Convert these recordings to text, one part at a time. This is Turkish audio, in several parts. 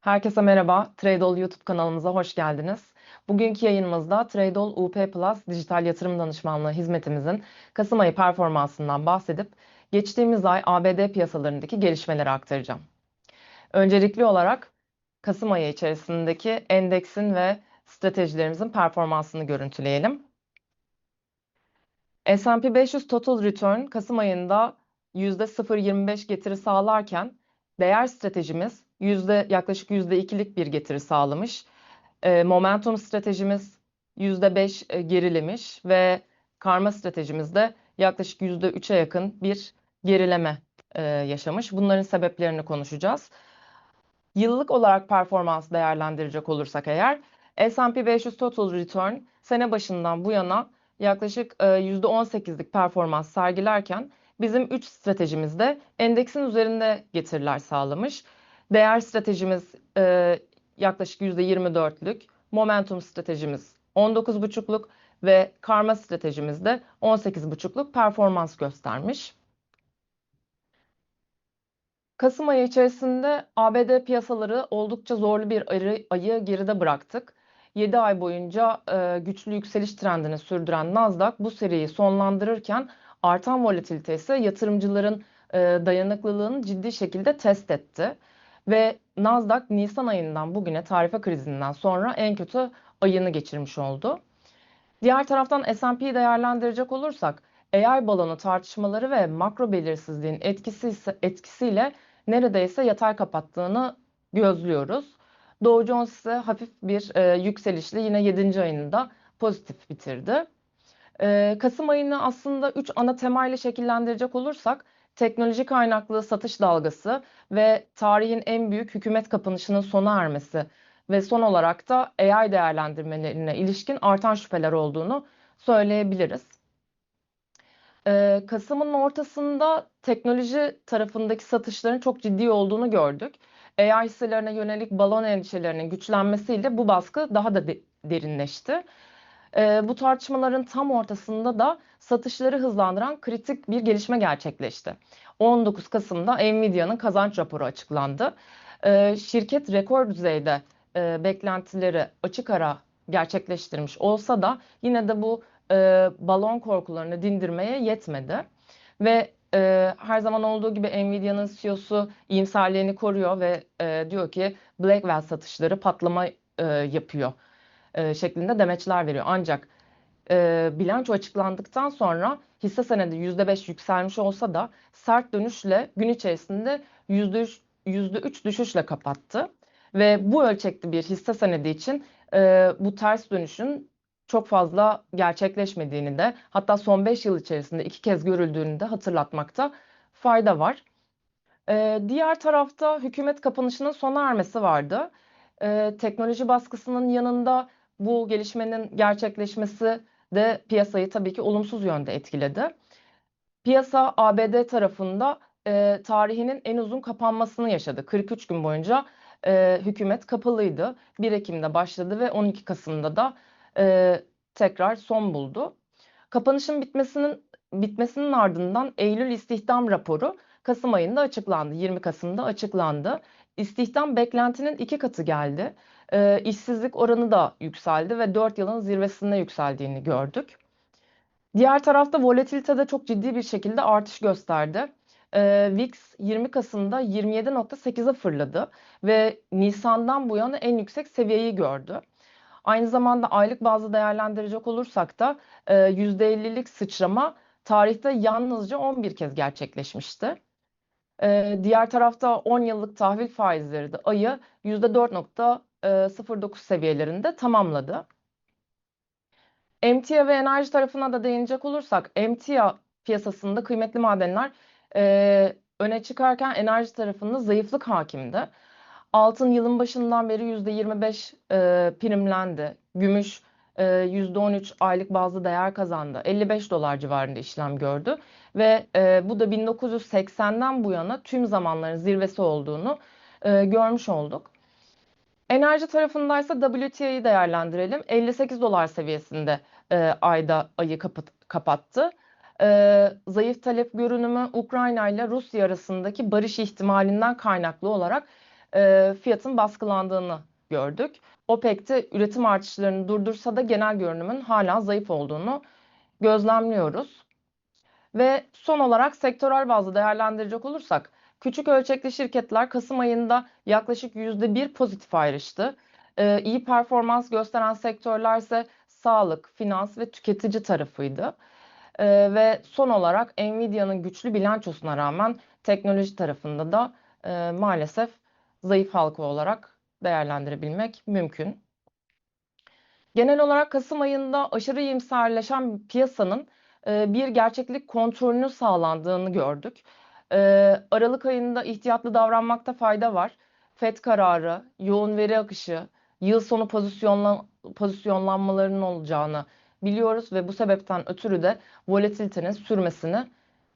Herkese merhaba, Tradeol YouTube kanalımıza hoş geldiniz. Bugünkü yayınımızda Tradeol UP Plus dijital yatırım danışmanlığı hizmetimizin Kasım ayı performansından bahsedip geçtiğimiz ay ABD piyasalarındaki gelişmeleri aktaracağım. Öncelikli olarak Kasım ayı içerisindeki endeksin ve stratejilerimizin performansını görüntüleyelim. S&P 500 Total Return Kasım ayında %0.25 getiri sağlarken değer stratejimiz yüzde yaklaşık yüzde ikilik bir getiri sağlamış. E, momentum stratejimiz yüzde beş e, gerilemiş ve karma stratejimizde yaklaşık yüzde üçe yakın bir gerileme e, yaşamış. Bunların sebeplerini konuşacağız. Yıllık olarak performans değerlendirecek olursak eğer S&P 500 Total Return sene başından bu yana yaklaşık %18'lik performans sergilerken bizim 3 stratejimizde endeksin üzerinde getiriler sağlamış. Değer stratejimiz e, yaklaşık %24'lük, momentum stratejimiz 19,5'luk ve karma stratejimiz de 18,5'luk performans göstermiş. Kasım ayı içerisinde ABD piyasaları oldukça zorlu bir ayı, ayı geride bıraktık. 7 ay boyunca e, güçlü yükseliş trendini sürdüren Nasdaq bu seriyi sonlandırırken artan volatilite ise yatırımcıların e, dayanıklılığını ciddi şekilde test etti. Ve Nasdaq Nisan ayından bugüne tarife krizinden sonra en kötü ayını geçirmiş oldu. Diğer taraftan S&P'yi değerlendirecek olursak AI balonu tartışmaları ve makro belirsizliğin etkisi ise, etkisiyle neredeyse yatay kapattığını gözlüyoruz. Dow Jones ise hafif bir e, yükselişle yine 7. ayında pozitif bitirdi. Kasım ayını aslında 3 ana temayla şekillendirecek olursak teknoloji kaynaklı satış dalgası ve tarihin en büyük hükümet kapanışının sona ermesi ve son olarak da AI değerlendirmelerine ilişkin artan şüpheler olduğunu söyleyebiliriz. Kasım'ın ortasında teknoloji tarafındaki satışların çok ciddi olduğunu gördük. AI hisselerine yönelik balon endişelerinin güçlenmesiyle bu baskı daha da de derinleşti. Ee, bu tartışmaların tam ortasında da satışları hızlandıran kritik bir gelişme gerçekleşti. 19 Kasım'da Nvidia'nın kazanç raporu açıklandı. Ee, şirket rekor düzeyde e, beklentileri açık ara gerçekleştirmiş olsa da yine de bu e, balon korkularını dindirmeye yetmedi. Ve e, her zaman olduğu gibi Nvidia'nın CEO'su iyimserliğini koruyor ve diyor ki Blackwell satışları patlama yapıyor e, şeklinde demeçler veriyor. Ancak e, bilanço açıklandıktan sonra hisse senedi %5 yükselmiş olsa da sert dönüşle gün içerisinde %3, %3 düşüşle kapattı. Ve bu ölçekli bir hisse senedi için e, bu ters dönüşün çok fazla gerçekleşmediğini de hatta son 5 yıl içerisinde iki kez görüldüğünü de hatırlatmakta fayda var. E, diğer tarafta hükümet kapanışının sona ermesi vardı. E, teknoloji baskısının yanında bu gelişmenin gerçekleşmesi de piyasayı tabii ki olumsuz yönde etkiledi. Piyasa ABD tarafında e, tarihinin en uzun kapanmasını yaşadı. 43 gün boyunca e, hükümet kapalıydı. 1 Ekim'de başladı ve 12 Kasım'da da e, tekrar son buldu. Kapanışın bitmesinin bitmesinin ardından Eylül istihdam raporu Kasım ayında açıklandı. 20 Kasım'da açıklandı. İstihdam beklentinin iki katı geldi e, işsizlik oranı da yükseldi ve 4 yılın zirvesinde yükseldiğini gördük. Diğer tarafta volatilite de çok ciddi bir şekilde artış gösterdi. E, VIX 20 Kasım'da 27.8'e fırladı ve Nisan'dan bu yana en yüksek seviyeyi gördü. Aynı zamanda aylık bazı değerlendirecek olursak da e, %50'lik sıçrama tarihte yalnızca 11 kez gerçekleşmişti. E, diğer tarafta 10 yıllık tahvil faizleri de ayı %4. 0.9 seviyelerinde tamamladı. Emtia ve enerji tarafına da değinecek olursak emtia piyasasında kıymetli madenler e, öne çıkarken enerji tarafında zayıflık hakimdi. Altın yılın başından beri %25 e, primlendi. Gümüş e, %13 aylık bazı değer kazandı. 55 dolar civarında işlem gördü. Ve e, bu da 1980'den bu yana tüm zamanların zirvesi olduğunu e, görmüş olduk. Enerji tarafındaysa WTI'yi değerlendirelim. 58 dolar seviyesinde e, ayda ayı kapat, kapattı. E, zayıf talep görünümü Ukrayna ile Rusya arasındaki barış ihtimalinden kaynaklı olarak e, fiyatın baskılandığını gördük. OPEC'te üretim artışlarını durdursa da genel görünümün hala zayıf olduğunu gözlemliyoruz. Ve son olarak sektörel bazda değerlendirecek olursak, küçük ölçekli şirketler Kasım ayında yaklaşık %1 pozitif ayrıştı. Ee, iyi performans gösteren sektörler ise sağlık, finans ve tüketici tarafıydı. Ee, ve son olarak Nvidia'nın güçlü bilançosuna rağmen teknoloji tarafında da e, maalesef zayıf halka olarak değerlendirebilmek mümkün. Genel olarak Kasım ayında aşırı iyimserleşen piyasanın e, bir gerçeklik kontrolünü sağlandığını gördük. E, Aralık ayında ihtiyatlı davranmakta fayda var. FED kararı, yoğun veri akışı, yıl sonu pozisyonlan pozisyonlanmalarının olacağını biliyoruz ve bu sebepten ötürü de volatilitenin sürmesini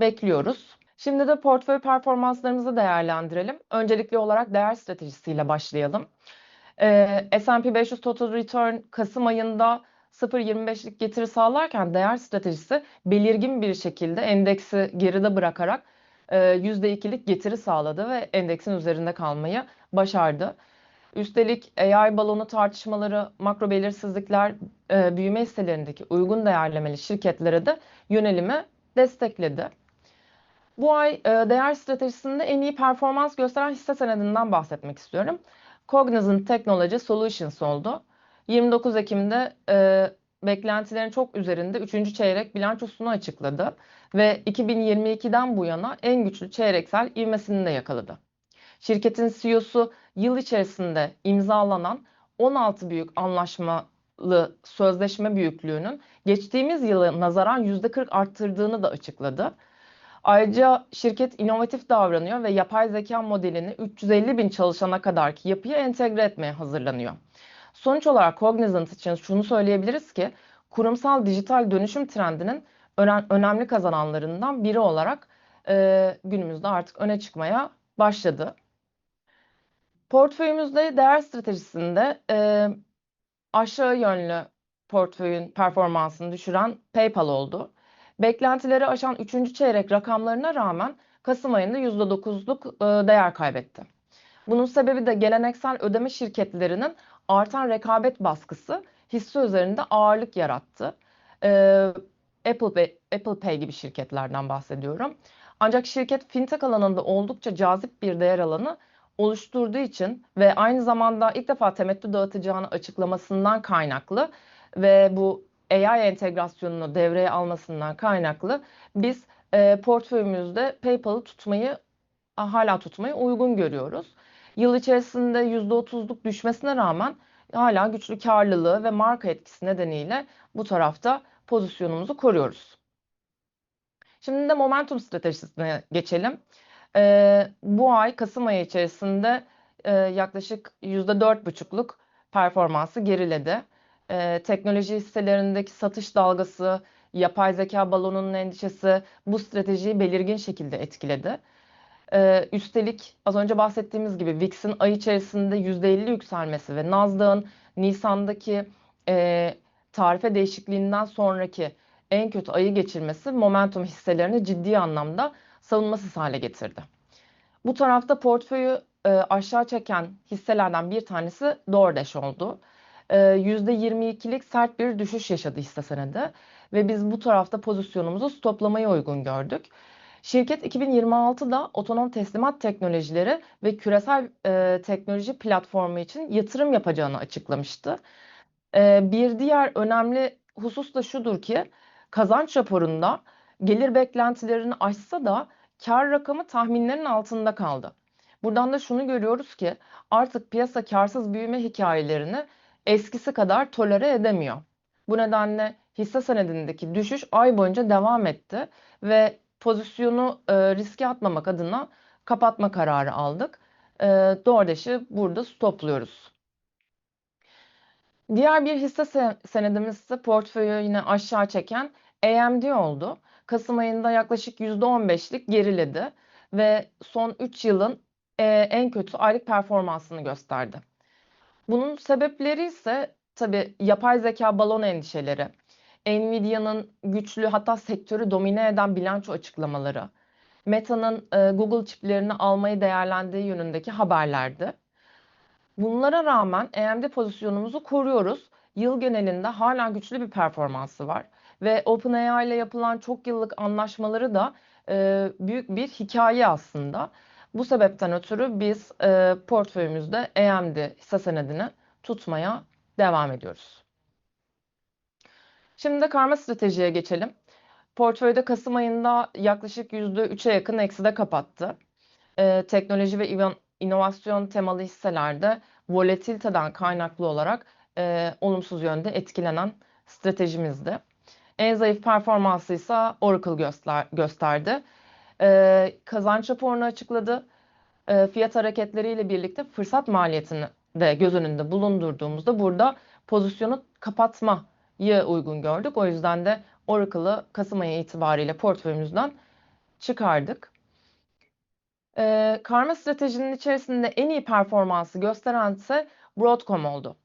bekliyoruz. Şimdi de portföy performanslarımızı değerlendirelim. Öncelikli olarak değer stratejisiyle başlayalım. Ee, S&P 500 Total Return Kasım ayında 0.25'lik getiri sağlarken değer stratejisi belirgin bir şekilde endeksi geride bırakarak %2'lik getiri sağladı ve endeksin üzerinde kalmayı başardı. Üstelik AI balonu tartışmaları, makro belirsizlikler, e, büyüme hisselerindeki uygun değerlemeli şirketlere de yönelimi destekledi. Bu ay e, değer stratejisinde en iyi performans gösteren hisse senedinden bahsetmek istiyorum. Cognizant Technology Solutions oldu. 29 Ekim'de e, beklentilerin çok üzerinde 3. çeyrek bilançosunu açıkladı ve 2022'den bu yana en güçlü çeyreksel ivmesini de yakaladı. Şirketin CEO'su yıl içerisinde imzalanan 16 büyük anlaşmalı sözleşme büyüklüğünün geçtiğimiz yıla nazaran %40 arttırdığını da açıkladı. Ayrıca şirket inovatif davranıyor ve yapay zeka modelini 350 bin çalışana kadarki yapıya entegre etmeye hazırlanıyor. Sonuç olarak Cognizant için şunu söyleyebiliriz ki kurumsal dijital dönüşüm trendinin önemli kazananlarından biri olarak e, günümüzde artık öne çıkmaya başladı. Portföyümüzde değer stratejisinde e, aşağı yönlü portföyün performansını düşüren PayPal oldu. Beklentileri aşan 3. çeyrek rakamlarına rağmen Kasım ayında %9'luk e, değer kaybetti. Bunun sebebi de geleneksel ödeme şirketlerinin artan rekabet baskısı hisse üzerinde ağırlık yarattı. E, Apple Pay, Apple Pay gibi şirketlerden bahsediyorum. Ancak şirket fintech alanında oldukça cazip bir değer alanı oluşturduğu için ve aynı zamanda ilk defa temettü dağıtacağını açıklamasından kaynaklı ve bu AI entegrasyonunu devreye almasından kaynaklı biz e, portföyümüzde PayPal'ı tutmayı hala tutmayı uygun görüyoruz. Yıl içerisinde %30'luk düşmesine rağmen hala güçlü karlılığı ve marka etkisi nedeniyle bu tarafta pozisyonumuzu koruyoruz. Şimdi de momentum stratejisine geçelim. Ee, bu ay Kasım ayı içerisinde e, yaklaşık %4,5'luk performansı geriledi. Ee, teknoloji hisselerindeki satış dalgası, yapay zeka balonunun endişesi bu stratejiyi belirgin şekilde etkiledi. Ee, üstelik az önce bahsettiğimiz gibi VIX'in ay içerisinde %50 yükselmesi ve Nasdaq'ın Nisan'daki e, tarife değişikliğinden sonraki en kötü ayı geçirmesi momentum hisselerini ciddi anlamda savunmasız hale getirdi. Bu tarafta portföyü e, aşağı çeken hisselerden bir tanesi DoorDash oldu. E, %22'lik sert bir düşüş yaşadı hisse senedi ve biz bu tarafta pozisyonumuzu stoplamaya uygun gördük. Şirket 2026'da otonom teslimat teknolojileri ve küresel e, teknoloji platformu için yatırım yapacağını açıklamıştı. E, bir diğer önemli husus da şudur ki kazanç raporunda gelir beklentilerini aşsa da kar rakamı tahminlerin altında kaldı. Buradan da şunu görüyoruz ki artık piyasa karsız büyüme hikayelerini eskisi kadar tolere edemiyor. Bu nedenle hisse senedindeki düşüş ay boyunca devam etti ve pozisyonu e, riske atmamak adına kapatma kararı aldık. E, DoorDash'ı burada stopluyoruz. Diğer bir hisse senedimiz ise portföyü yine aşağı çeken AMD oldu. Kasım ayında yaklaşık %15'lik geriledi ve son 3 yılın e, en kötü aylık performansını gösterdi. Bunun sebepleri ise tabii yapay zeka balon endişeleri, Nvidia'nın güçlü hatta sektörü domine eden bilanço açıklamaları, Meta'nın e, Google çiplerini almayı değerlendiği yönündeki haberlerdi. Bunlara rağmen AMD pozisyonumuzu koruyoruz. Yıl genelinde hala güçlü bir performansı var ve OpenAI ile yapılan çok yıllık anlaşmaları da e, büyük bir hikaye aslında. Bu sebepten ötürü biz e, portföyümüzde AMD hisse senedini tutmaya devam ediyoruz. Şimdi de karma stratejiye geçelim. Portföyde Kasım ayında yaklaşık %3'e yakın ekside kapattı. E, teknoloji ve inovasyon temalı hisselerde volatiliteden kaynaklı olarak e, olumsuz yönde etkilenen stratejimizdi. En zayıf performansı ise Oracle göster gösterdi. E, kazanç raporunu açıkladı. E, fiyat hareketleriyle birlikte fırsat maliyetini de göz önünde bulundurduğumuzda burada pozisyonu kapatmayı uygun gördük. O yüzden de Oracle'ı Kasım ayı itibariyle portföyümüzden çıkardık. E, karma stratejinin içerisinde en iyi performansı gösteren ise Broadcom oldu.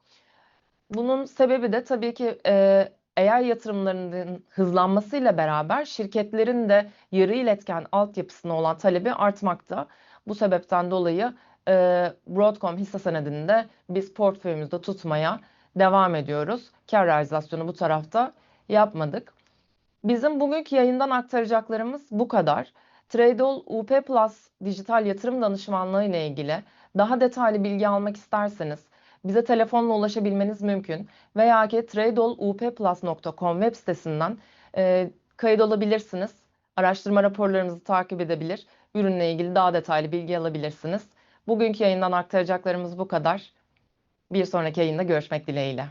Bunun sebebi de tabii ki e, AI yatırımlarının hızlanmasıyla beraber şirketlerin de yarı iletken altyapısına olan talebi artmakta. Bu sebepten dolayı e, Broadcom hisse senedini de biz portföyümüzde tutmaya devam ediyoruz. Kar realizasyonu bu tarafta yapmadık. Bizim bugünkü yayından aktaracaklarımız bu kadar. Tradeall UP Plus dijital yatırım danışmanlığı ile ilgili daha detaylı bilgi almak isterseniz bize telefonla ulaşabilmeniz mümkün veya ki tradealluppplus.com web sitesinden e, kayıt olabilirsiniz. Araştırma raporlarımızı takip edebilir, ürünle ilgili daha detaylı bilgi alabilirsiniz. Bugünkü yayından aktaracaklarımız bu kadar. Bir sonraki yayında görüşmek dileğiyle.